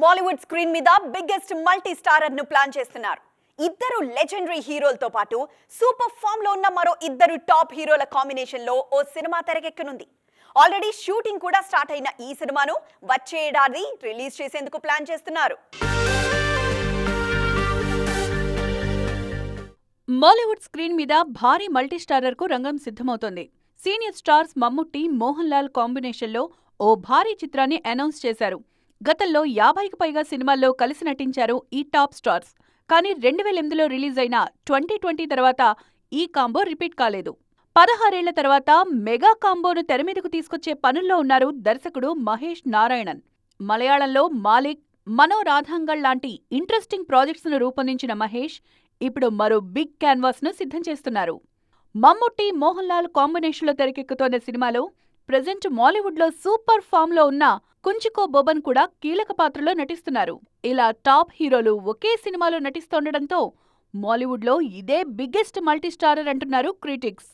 Mollywood screen మీద biggest multi స్టారర్ను plan చేస్తున్నారు. ఇద్దరు లెజెండరీ హీరోలతో పాటు సూపర్ ఫామ్లో ఉన్న మరో ఇద్దరు టాప్ హీరోల కాంబినేషన్లో ఓ సినిమా తెరకెక్కనుంది. ఆల్రెడీ షూటింగ్ కూడా స్టార్ట్ అయిన ఈ సినిమాను వచ్చే ఏడాది రిలీజ్ చేసేందుకు ప్లాన్ చేస్తున్నారు. మాలీవుడ్ స్క్రీన్ మీద భారీ మల్టీస్టారర్కు రంగం సిద్ధమవుతోంది. సీనియర్ స్టార్స్ మమ్ముట్టి మోహన్ లాల్ కాంబినేషన్లో ఓ భారీ చిత్రాన్ని అనౌన్స్ చేశారు. గతంలో యాభైకి పైగా సినిమాల్లో కలిసి నటించారు ఈ టాప్ స్టార్స్. కానీ రెండు వేల ఎనిమిదిలో రిలీజ్ అయిన ట్వంటీ ట్వంటీ తర్వాత ఈ కాంబో రిపీట్ కాలేదు. పదహారేళ్ళ తర్వాత మెగా కాంబోను తెరమీదకు తీసుకొచ్చే పనుల్లో ఉన్నారు దర్శకుడు మహేష్ నారాయణన్. మలయాళంలో మాలిక్ మనోరాధాంగల్ లాంటి ఇంట్రెస్టింగ్ ప్రాజెక్ట్స్ను రూపొందించిన మహేష్ ఇప్పుడు మరో బిగ్ క్యాన్వాస్ను సిద్ధం చేస్తున్నారు. మమ్ముట్టి మోహన్ లాల్ కాంబినేషన్లో తెరకెక్కుతోన్న సినిమాలో ప్రజెంట్ మాలీవుడ్లో సూపర్ ఫామ్లో ఉన్న కుంచికో బొబన్ కూడా కీలక పాత్రలో నటిస్తున్నారు. ఇలా టాప్ హీరోలు ఒకే సినిమాలో నటిస్తుండటంతో మాలీవుడ్లో ఇదే బిగ్గెస్ట్ మల్టీస్టారర్ అంటున్నారు క్రిటిక్స్.